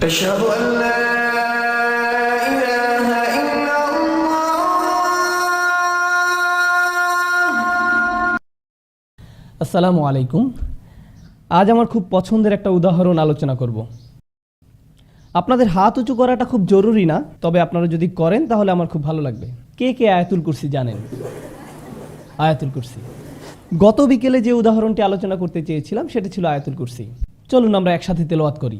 أشهد أن لا إله إلا الله আসসালামু আলাইকুম আজ আমার খুব পছন্দের একটা উদাহরণ আলোচনা করব আপনাদের হাত উঁচু করাটা খুব জরুরি না তবে আপনারা যদি করেন তাহলে আমার খুব ভালো লাগবে কে কে আয়াতুল কুরসি জানেন আয়াতুল কুরসি গত বিকেলে যে উদাহরণটি আলোচনা করতে চেয়েছিলাম সেটা ছিল আয়াতুল কুরসি চলুন আমরা একসাথে তেলাওয়াত করি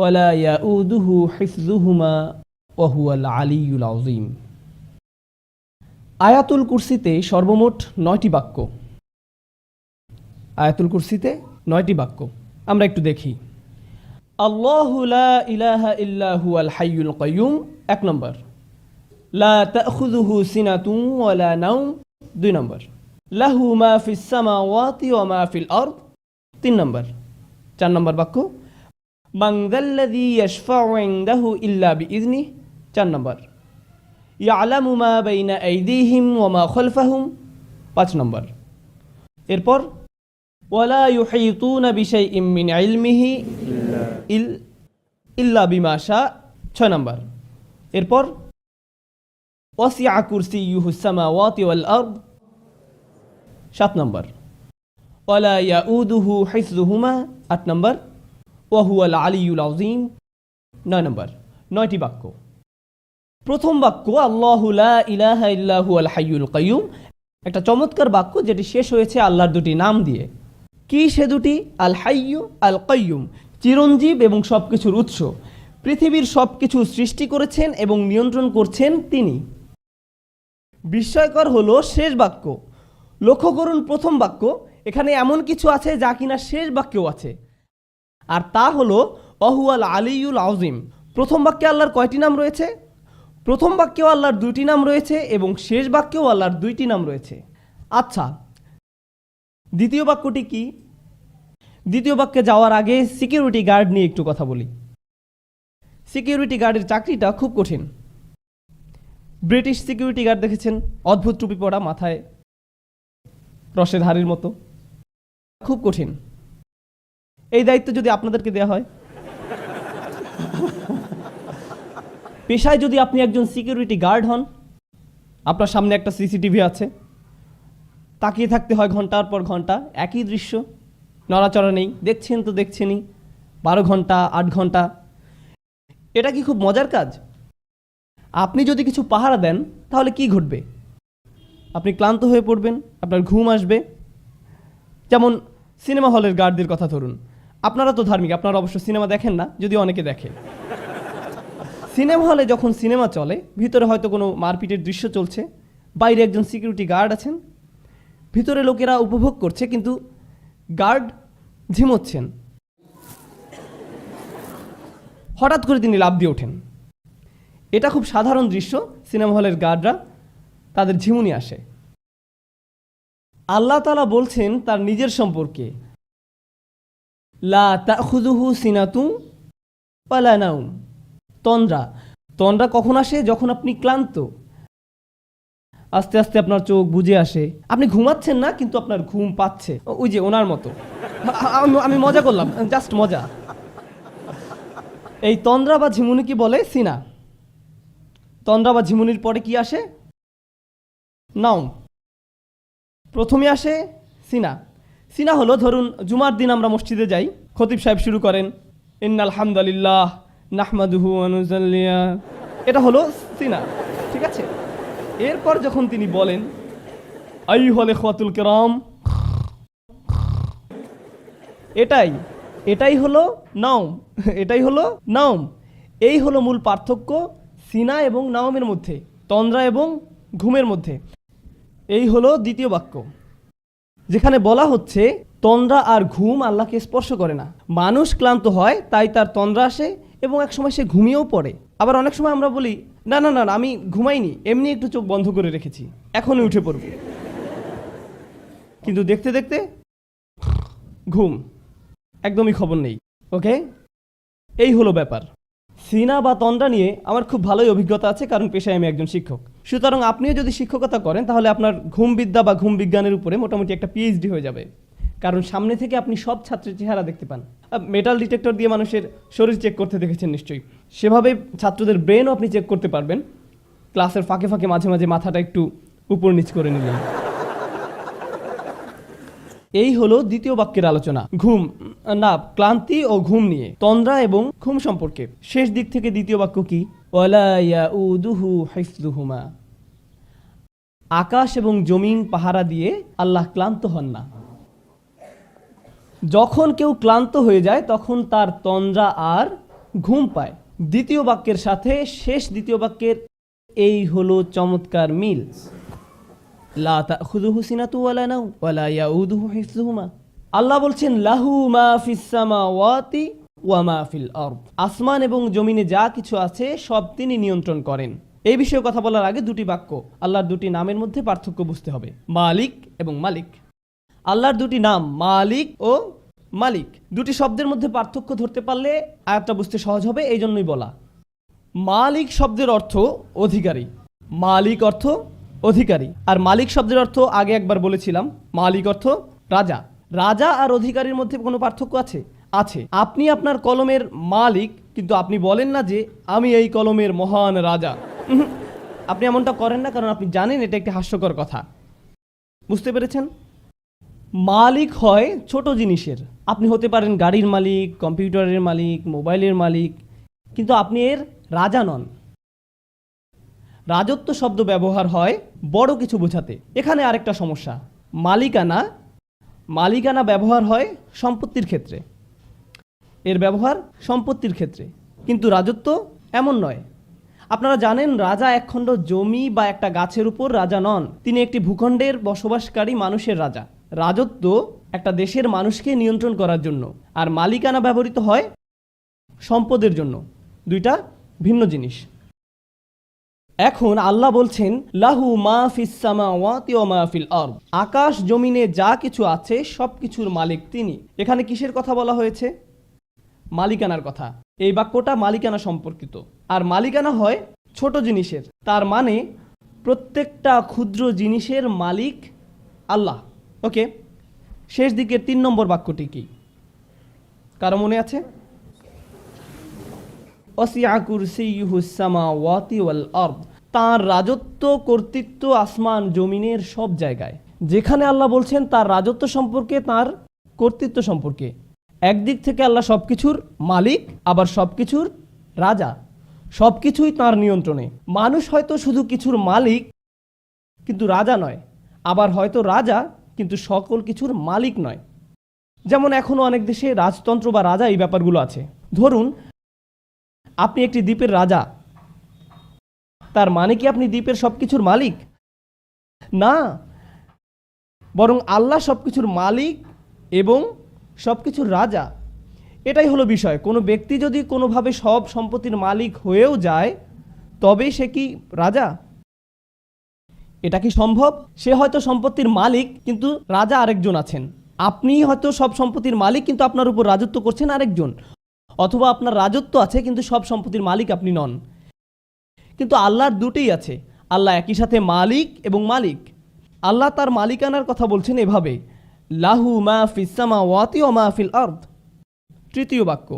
ওয়ালা ইয়াউদুহু হিফজুহুমা ওয়াহুয়াল আলিউল আজিম আয়াতুল কুরসিতে সর্বমোট নয়টি বাক্য। আয়াতুল কুরসিতে নয়টি বাক্য। আমরা একটু দেখি। আল্লাহু লা ইলাহা ইল্লা হুয়াল হাইয়ুল কাইয়ুম, এক নম্বর। লা তাখুযুহু সিনাতুন ওয়ালা নাওম, দুই নম্বর। লাহু মা ফিস সামাওয়াতি ওয়া মা ফিল আরদ, তিন নম্বর। চার নম্বর বাক্য। মান যাল্লাযী ইয়াশফাউ ইনদাহু ইল্লা বিইذনিহি চার নম্বর ইয়ালামু মা বাইনা আইদিহিম ওয়া মা খলফাহুম পাঁচ নম্বর এরপর ওয়ালা ইউহিতুনা বিশাইইম মিন ইলমিহি ইল ইল্লা বিমা শা ছয় নম্বর এরপর ওয়াসিআ কুরসিয়ুহু সামাওয়াতি ওয়াল আরদ সাত নম্বর ওয়ালা ইয়াউদুহু হিফযুহুমা আট নম্বর ওয়া হুয়াল আলিয়ুল আযীম। নয় নম্বর, নয়টি বাক্য। প্রথম বাক্য আল্লাহুলা ইলাহা আল হাইয়ুল কাইয়ুম। একটা চমৎকার বাক্য যেটি শেষ হয়েছে আল্লাহর দুটি নাম দিয়ে। কি সে দুটি? আল হাইয়ু, আল কাইয়ুম। চিরঞ্জীব এবং সব কিছুর উৎস। পৃথিবীর সব কিছু সৃষ্টি করেছেন এবং নিয়ন্ত্রণ করছেন তিনি। বিস্ময়কর হলো শেষ বাক্য। লক্ষ্য করুন প্রথম বাক্য। এখানে এমন কিছু আছে যা কিনা শেষ বাক্যেও আছে। আর তা হলো, অহুয়াল আলিউল আউজিম প্রথম বাক্যে আল্লাহর কয়টি নাম রয়েছে? প্রথম বাক্যেও আল্লাহর দুইটি নাম রয়েছে এবং শেষ বাক্যেও আল্লাহর দুইটি নাম রয়েছে। আচ্ছা দ্বিতীয় বাক্যটি কি? দ্বিতীয় বাক্যে যাওয়ার আগে সিকিউরিটি গার্ড নিয়ে একটু কথা বলি। সিকিউরিটি গার্ডের চাকরিটা খুব কঠিন। ব্রিটিশ সিকিউরিটি গার্ড দেখেছেন, অদ্ভুত টুপি পরা, মাথায় রসের হাড়ির মতো। খুব কঠিন। এই দায়িত্ব যদি আপনাদেরকে দেওয়া হয়। পেশায় যদি আপনি একজন সিকিউরিটি গার্ড হন, আপনার সামনে একটা সিসিটিভি আছে। তাকিয়ে থাকতে হয় ঘণ্টার পর ঘণ্টা, একই দৃশ্য, নড়াচড়া নেই, দেখছেন তো দেখছেনই, বারো ঘণ্টা, আট ঘণ্টা। এটা কি খুব মজার কাজ? আপনি যদি কিছু পাহারা দেন, তাহলে কি ঘটবে? আপনি ক্লান্ত হয়ে পড়বেন, আপনার ঘুম আসবে। যেমন সিনেমা হলের গার্ডদের কথা ধরুন। আপনারা তো ধার্মিক, আপনারা অবশ্য সিনেমা দেখেন না, যদি অনেকে দেখে। সিনেমা হলে যখন সিনেমা চলে, ভিতরে হয়তো কোনো মারপিটের দৃশ্য চলছে, বাইরে একজন সিকিউরিটি গার্ড আছেন, ভিতরে লোকেরা উপভোগ করছে, কিন্তু গার্ড ঝিমোচ্ছেন। হঠাৎ করে তিনি লাভ দিয়ে ওঠেন। এটা খুব সাধারণ দৃশ্য, সিনেমা হলের গার্ডরা তাদের ঝিমুনি আসে। আল্লাহ তালা বলছেন তার নিজের সম্পর্কে। লা তাখুদুহু সিনাতু পালানাউম তন্দ্রা। তন্দ্রা কখন আসে? যখন আপনি ক্লান্ত। আস্তে আস্তে আপনার চোখ বুঝে আসে। আপনি ঘুমাচ্ছেন না, কিন্তু আপনার ঘুম পাচ্ছে। ওই যে ওনার মতো। আমি মজা করলাম। জাস্ট মজা। এই তন্দ্রা বা ঝিমুনি কি বলে? সিনা। তন্দ্রা বা ঝিমুনির পরে কি আসে? নাও প্রথমে আসে সিনা। সিনা হলো, ধরুন, জুমার দিন আমরা মসজিদে যাই, খতিব সাহেব শুরু করেন, ইন্নাল হামদালিল্লাহ নাহমাদুহু আনুজাল্লিয়া এটা হলো সিনা, ঠিক আছে? এরপর যখন তিনি বলেন আই হলে খোয়াতুল কেরাম, এটাই এটাই হলো নাওম, এটাই হলো নাওম। এই হলো মূল পার্থক্য সিনা এবং নাওমের মধ্যে, তন্দ্রা এবং ঘুমের মধ্যে। এই হলো দ্বিতীয় বাক্য। যেখানে বলা হচ্ছে, তন্দ্রা আর ঘুম আল্লাহকে স্পর্শ করে না। মানুষ ক্লান্ত হয়, তাই তার তন্দ্রা আসে এবং এক সময় সে ঘুমিয়েও পড়ে। আবার অনেক সময় আমরা বলি, না না না, আমি ঘুমাইনি, এমনি একটু চোখ বন্ধ করে রেখেছি, এখনই উঠে পড়ব। কিন্তু দেখতে দেখতে, ঘুম, একদমই খবর নেই ওকে এই হলো ব্যাপার। সিনা বা তন্দ্রা নিয়ে আমার খুব ভালোই অভিজ্ঞতা আছে, কারণ পেশায় আমি একজন শিক্ষক। সুতরাং আপনিও যদি শিক্ষকতা করেন, তাহলে আপনার ঘুম বিদ্যা বা ঘুম বিজ্ঞানের উপরে মোটামুটি একটা পিএইচডি হয়ে যাবে। কারণ সামনে থেকে আপনি সব ছাত্রের চেহারা দেখতে পান। মেটাল ডিটেক্টর দিয়ে মানুষের শরীর চেক করতে দেখেছেন নিশ্চয়ই। সেভাবে ছাত্রদের ব্রেনও আপনি চেক করতে পারবেন। ক্লাসের ফাঁকে ফাঁকে মাঝে মাঝে মাথাটা একটু উপর নিচ করে নিলেন। এই হলো দ্বিতীয় বাক্যের আলোচনা। ঘুম, না, ক্লান্তি ও ঘুম নিয়ে, তন্দ্রা এবং ঘুম সম্পর্কে। শেষ দিক থেকে দ্বিতীয় বাক্য কি? আকাশ এবং জমিন পাহারা দিয়ে আল্লাহ ক্লান্ত হন না। যখন কেউ ক্লান্ত হয়ে যায়, তখন তার তন্দ্রা আর ঘুম পায়। দ্বিতীয় বাক্যের সাথে শেষ দ্বিতীয় বাক্যের এই হলো চমৎকার মিল। ওয়ালা ওয়ালা আল্লাহ বলছেন, লাহু ওয়া আসমান এবং জমিনে যা কিছু আছে, সব তিনি নিয়ন্ত্রণ করেন। এই বিষয়ে কথা বলার আগে দুটি বাক্য, আল্লাহর দুটি নামের মধ্যে পার্থক্য বুঝতে হবে। মালিক এবং মালিক। আল্লাহর দুটি নাম, মালিক ও মালিক। দুটি শব্দের মধ্যে পার্থক্য ধরতে পারলে আয়াতটা বুঝতে সহজ হবে এই জন্যই বলা। মালিক শব্দের অর্থ অধিকারী। মালিক অর্থ অধিকারী। আর মালিক শব্দের অর্থ আগে একবার বলেছিলাম, মালিক অর্থ রাজা। রাজা আর অধিকারীর মধ্যে কোনো পার্থক্য আছে? আছে। আপনি আপনার কলমের মালিক, কিন্তু আপনি বলেন না যে আমি এই কলমের মহান রাজা। আপনি এমনটা করেন না, কারণ আপনি জানেন এটা একটি হাস্যকর কথা। বুঝতে পেরেছেন? মালিক হয় ছোট জিনিসের। আপনি হতে পারেন গাড়ির মালিক, কম্পিউটারের মালিক, মোবাইলের মালিক, কিন্তু আপনি এর রাজা নন। রাজত্ব শব্দ ব্যবহার হয় বড় কিছু বোঝাতে। এখানে আরেকটা সমস্যা। মালিকানা মালিকানা ব্যবহার হয় সম্পত্তির ক্ষেত্রে। এর ব্যবহার সম্পত্তির ক্ষেত্রে। কিন্তু রাজত্ব এমন নয়। আপনারা জানেন, রাজা একখণ্ড জমি বা একটা গাছের উপর রাজা নন। তিনি একটি ভূখণ্ডের বসবাসকারী মানুষের রাজা। রাজত্ব একটা দেশের মানুষকে নিয়ন্ত্রণ করার জন্য, আর মালিকানা ব্যবহৃত হয় সম্পদের জন্য। দুইটা ভিন্ন জিনিস। এখন আল্লাহ বলছেন, লাহু মা ফিল আকাশ জমিনে যা কিছু আছে সব কিছুর মালিক তিনি। এখানে কিসের কথা বলা হয়েছে? মালিকানার কথা। এই বাক্যটা মালিকানা সম্পর্কিত। আর মালিকানা হয় ছোট জিনিসের। তার মানে প্রত্যেকটা ক্ষুদ্র জিনিসের মালিক আল্লাহ। ওকে? শেষ দিকের তিন নম্বর বাক্যটি কি? কারও মনে আছে? তার রাজত্ব, কর্তৃত্ব, আসমান, জমিনের সব জায়গায়। যেখানে আল্লাহ বলছেন তার রাজত্ব সম্পর্কে, তার কর্তৃত্ব সম্পর্কে। একদিক থেকে আল্লাহ সবকিছুর মালিক, আবার সবকিছুর রাজা। সবকিছুই তার নিয়ন্ত্রণে। মানুষ হয়তো শুধু কিছুর মালিক, কিন্তু রাজা নয়। আবার হয়তো রাজা, কিন্তু সকল কিছুর মালিক নয়। যেমন এখনও অনেক দেশে রাজতন্ত্র বা রাজা এই ব্যাপারগুলো আছে। ধরুন আপনি একটি দ্বীপের রাজা। তার মানে কি আপনি দ্বীপের সব কিছুর মালিক? না। বরং আল্লাহ সব কিছুর মালিক এবং সব কিছুর রাজা। এটাই হলো বিষয়। কোনো ব্যক্তি যদি কোনোভাবে সব সম্পত্তির মালিক হয়েও যায় তবে সে কি রাজা? এটা কি সম্ভব? সে হয়তো সম্পত্তির মালিক, কিন্তু রাজা আরেকজন আছেন। আপনি হয়তো সব সম্পত্তির মালিক, কিন্তু আপনার উপর রাজত্ব করছেন আরেকজন। অথবা আপনার রাজত্ব আছে, কিন্তু সব সম্পত্তির মালিক আপনি নন। কিন্তু আল্লাহর দুটোই আছে। আল্লাহ একই সাথে মালিক এবং মালিক। আল্লাহ তার মালিকানার কথা বলছেন এভাবে, লাহু মা ফিসামা ওয়াতি ও মা ফিল আর্দ। তৃতীয় বাক্য,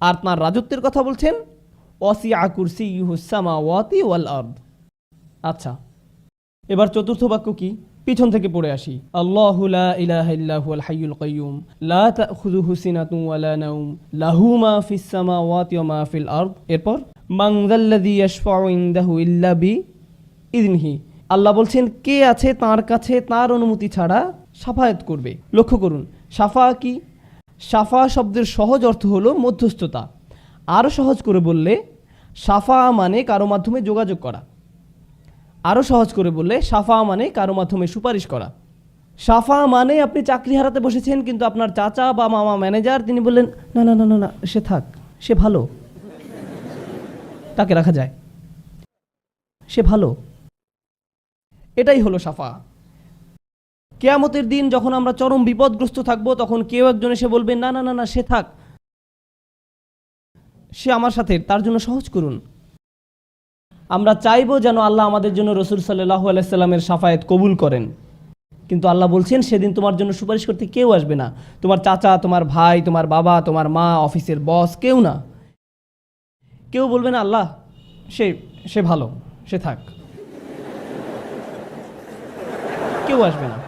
আর তাঁর রাজত্বের কথা বলছেন? ওয়াসিয়া কুরসি ইহুসামা ওয়াতি ওয়াল আর্দ। আচ্ছা এবার চতুর্থ বাক্য কি? পিছন থেকে পড়ে আসি। আল্লাহ লা এরপর ইল্লা বি আল্লাহ বলছেন, কে আছে তার কাছে তার অনুমতি ছাড়া সাফায়াত করবে? লক্ষ্য করুন, সাফা কি? সাফা শব্দের সহজ অর্থ হলো মধ্যস্থতা। আরও সহজ করে বললে, সাফা মানে কারও মাধ্যমে যোগাযোগ করা। আরও সহজ করে বললে, সাফা মানে কারও মাধ্যমে সুপারিশ করা। সাফা মানে আপনি চাকরি হারাতে বসেছেন, কিন্তু আপনার চাচা বা মামা ম্যানেজার, তিনি বললেন, না না না না না, সে থাক, সে ভালো। তাকে রাখা যায়। সে ভালো। এটাই হলো সাফা। কেয়ামতের দিন যখন আমরা চরম বিপদগ্রস্ত থাকব, তখন কেউ একজন এসে বলবে, না না না না, সে থাক। সে আমার সাথে, তার জন্য সহজ করুন। আমরা চাইব যেন আল্লাহ আমাদের জন্য রসুল সাল্লাহ আলাইসাল্লামের সাফায়েত কবুল করেন। কিন্তু আল্লাহ বলছেন, সেদিন তোমার জন্য সুপারিশ করতে কেউ আসবে না। তোমার চাচা, তোমার ভাই, তোমার বাবা, তোমার মা, অফিসের বস, কেউ না। কেউ বলবে না, আল্লাহ, সে সে ভালো, সে থাক। কেউ আসবে না,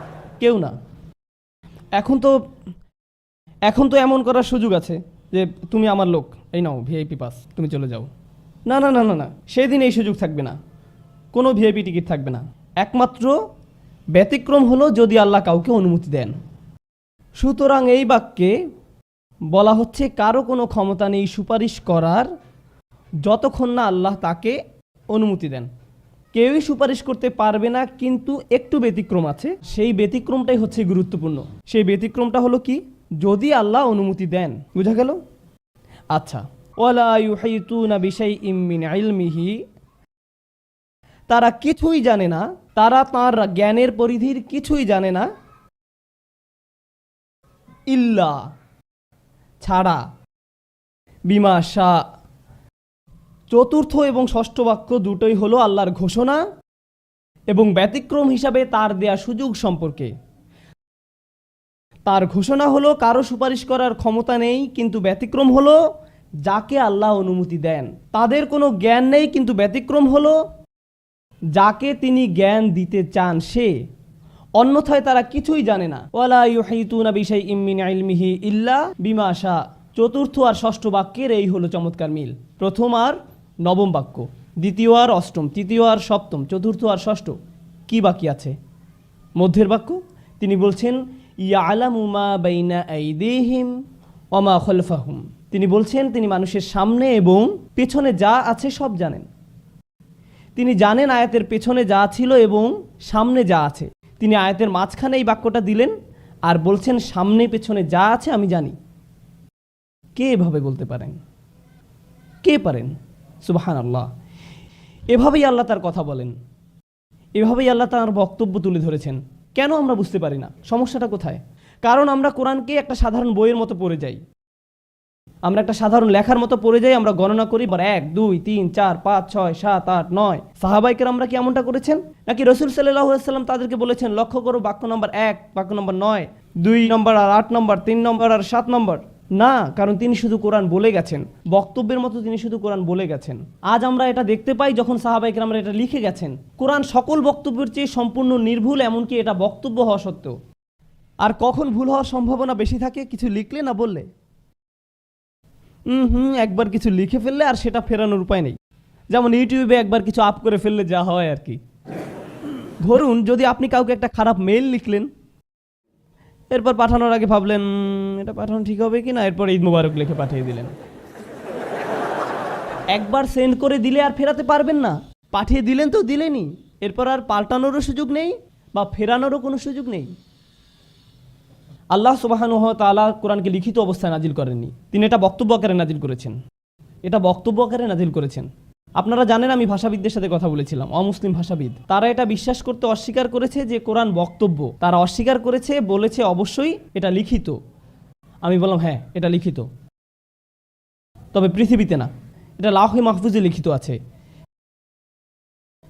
কেউ না। এখন তো এখন তো এমন করার সুযোগ আছে যে, তুমি আমার লোক, এই নাও, ভিআইপি পাস, তুমি চলে যাও। না না না না না। সেদিন এই সুযোগ থাকবে না। কোনো ভিআইপি টিকিট থাকবে না। একমাত্র ব্যতিক্রম হলো যদি আল্লাহ কাউকে অনুমতি দেন। সুতরাং এই বাক্যে বলা হচ্ছে, কারও কোনো ক্ষমতা নেই সুপারিশ করার যতক্ষণ না আল্লাহ তাকে অনুমতি দেন। কেউই সুপারিশ করতে পারবে না, কিন্তু একটু ব্যতিক্রম আছে। সেই ব্যতিক্রমটাই হচ্ছে গুরুত্বপূর্ণ। সেই ব্যতিক্রমটা হলো কি? যদি আল্লাহ অনুমতি দেন। বুঝা গেল? আচ্ছা। মিন তারা কিছুই জানে না, তারা তার জ্ঞানের পরিধির কিছুই জানে না। ইল্লা, ছাড়া, বিমা শাহ। চতুর্থ এবং ষষ্ঠ বাক্য দুটোই হলো আল্লাহর ঘোষণা এবং ব্যতিক্রম হিসাবে তার দেয়া সুযোগ সম্পর্কে। তার ঘোষণা হলো, কারও সুপারিশ করার ক্ষমতা নেই, কিন্তু ব্যতিক্রম হলো যাকে আল্লাহ অনুমতি দেন। তাদের কোনো জ্ঞান নেই, কিন্তু ব্যতিক্রম হলো যাকে তিনি জ্ঞান দিতে চান সে। অন্যথায় তারা কিছুই জানে না। ওয়ালা ইউহাইতুনা শাহ। চতুর্থ আর ষষ্ঠ বাক্যের এই হলো চমৎকার মিল। প্রথম আর নবম বাক্য। দ্বিতীয় আর অষ্টম। তৃতীয় আর সপ্তম। চতুর্থ আর ষষ্ঠ। কি বাকি আছে? মধ্যের বাক্য। তিনি বলছেন, ইয়ালামু মা বাইনা ওমা খলফাহুম। তিনি বলছেন, তিনি মানুষের সামনে এবং পেছনে যা আছে সব জানেন। তিনি জানেন আয়াতের পেছনে যা ছিল এবং সামনে যা আছে। তিনি আয়াতের মাঝখানে এই বাক্যটা দিলেন আর বলছেন, সামনে পেছনে যা আছে আমি জানি। কে এভাবে বলতে পারেন? কে পারেন? সুবাহান আল্লাহ এভাবেই আল্লাহ তার কথা বলেন। এভাবেই আল্লাহ তার বক্তব্য তুলে ধরেছেন। কেন আমরা বুঝতে পারি না? সমস্যাটা কোথায়? কারণ আমরা কোরআনকে একটা সাধারণ বইয়ের মতো পড়ে যাই। আমরা একটা সাধারণ লেখার মতো পড়ে যাই, আমরা গণনা করি এক, দুই, তিন, চার, পাঁচ, ছয়, সাত, আট, নয়। সাহাবাইকের আমরা কি এমনটা করেছেন? নাকি রসুল সাল্লাম তাদেরকে বলেছেন, লক্ষ্য করো বাক্য নম্বর এক, বাক্য নম্বর নয়, দুই নম্বর আর আট নম্বর, তিন নম্বর আর সাত নম্বর। না, কারণ তিনি শুধু কোরআন বলে গেছেন। বক্তব্যের মতো তিনি শুধু কোরআন বলে গেছেন। আজ আমরা এটা দেখতে পাই যখন সাহাবাইকের আমরা এটা লিখে গেছেন। কোরআন সকল বক্তব্যের চেয়ে সম্পূর্ণ নির্ভুল, এমনকি এটা বক্তব্য হওয়া সত্ত্বেও। আর কখন ভুল হওয়ার সম্ভাবনা বেশি থাকে, কিছু লিখলে না বললে? হুম একবার কিছু লিখে ফেললে আর সেটা ফেরানোর উপায় নেই। যেমন ইউটিউবে একবার কিছু আপ করে ফেললে যা হয় আর কি। ধরুন, যদি আপনি কাউকে একটা খারাপ মেল লিখলেন, এরপর পাঠানোর আগে ভাবলেন এটা পাঠানো ঠিক হবে কি না এরপর ঈদ মুবারক লিখে পাঠিয়ে দিলেন। একবার সেন্ড করে দিলে আর ফেরাতে পারবেন না। পাঠিয়ে দিলেন তো দিলেনই। এরপর আর পাল্টানোরও সুযোগ নেই বা ফেরানোরও কোনো সুযোগ নেই। আল্লাহ সুবাহানুহ তালা কোরআনকে লিখিত অবস্থায় নাজিল করেননি। তিনি এটা বক্তব্য আকারে নাজিল করেছেন। এটা বক্তব্য আকারে নাজিল করেছেন। আপনারা জানেন আমি ভাষাবিদদের সাথে কথা বলেছিলাম, অমুসলিম ভাষাবিদ। তারা এটা বিশ্বাস করতে অস্বীকার করেছে যে কোরআন বক্তব্য। তারা অস্বীকার করেছে, বলেছে অবশ্যই এটা লিখিত। আমি বললাম হ্যাঁ এটা লিখিত। তবে পৃথিবীতে না, এটা লাহে মাহফুজে লিখিত আছে।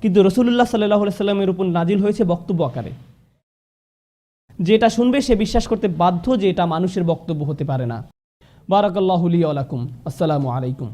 কিন্তু রসুল্লাহ সাল্লাহ সাল্লামের উপর নাজিল হয়েছে বক্তব্য আকারে। যেটা শুনবে সে বিশ্বাস করতে বাধ্য যে এটা মানুষের বক্তব্য হতে পারে না। বারাকাল্লাহুলি আলাকুম আসসালামু আলাইকুম।